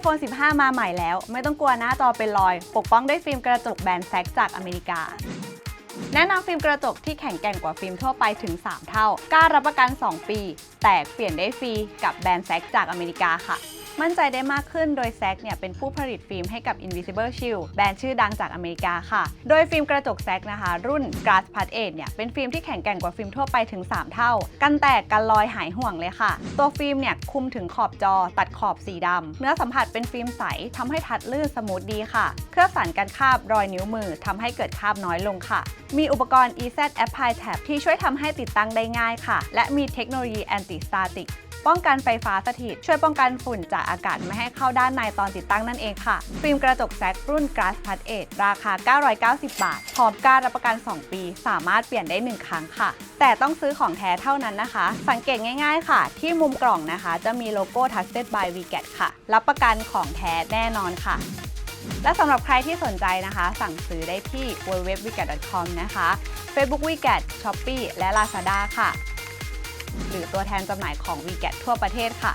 iPhone 15 มาใหม่แล้ว ไม่ต้องกลัวหน้าจอเป็นรอย ปกป้องด้วยฟิล์มกระจกแบรนด์แซกจากอเมริกา แนะนำฟิล์มกระจกที่แข็งแกร่งกว่าฟิล์มทั่วไปถึง 3 เท่ากล้ารับประกัน 2 ปี แตกเปลี่ยนได้ฟรีกับแบรนด์แซกจากอเมริกาค่ะ มั่นใจได้มากขึ้นโดยแซกเนี่ยเป็นผู้ผลิตฟิล์มให้กับ Invisible Shield แบรนด์ชื่อดังจากอเมริกาค่ะ โดยฟิล์มกระจกแซกนะคะ รุ่น Glass p a d 8เนี่ยเป็นฟิล์มที่แข็งแกร่งกว่าฟิล์มทั่วไปถึง 3 เท่า กันแตกกันรอยหายห่วงเลยค่ะ ตัวฟิล์มเนี่ยคุมถึงขอบจอตัดขอบสีดำเนื้อสัมผัสเป็นฟิล์มใสทำให้ทัดลื่นสมูทดีค่ะ เคลือบสารกันคาบรอยนิ้วมือทำให้เกิดคาบน้อยลงค่ะ มีอุปกรณ์ EZ Apply Tab ที่ช่วยทำให้ติดตั้งได้ง่ายค่ะ และมีเทคโนโลยี Anti Static ป้องกันไฟฟ้าสถิต ช่วยป้องกันฝุ่นจากอากาศไม่ให้เข้าด้านในตอนติดตั้งนั่นเองค่ะ ฟิล์มกระจกแซกรุ่น Glass p a d 8ราคา 990 บาท พร้อมการรับประกัน 2 ปี สามารถเปลี่ยนได้ 1 ครั้งค่ะ แต่ต้องซื้อของแท้เท่านั้นนะคะ สังเกตง่ายๆค่ะ ที่มุมกล่องนะคะ จะมีโลโก้ Trusted by VGAT ค่ะ รับประกันของแท้แน่นอนค่ะและสำหรับใครที่สนใจนะคะ สั่งซื้อได้ที่ www.wigat.com นะคะ Facebook Wigat Shopee และ Lazada ค่ะ หรือตัวแทนจำหน่ายของ v ีแกทั่วประเทศค่ะ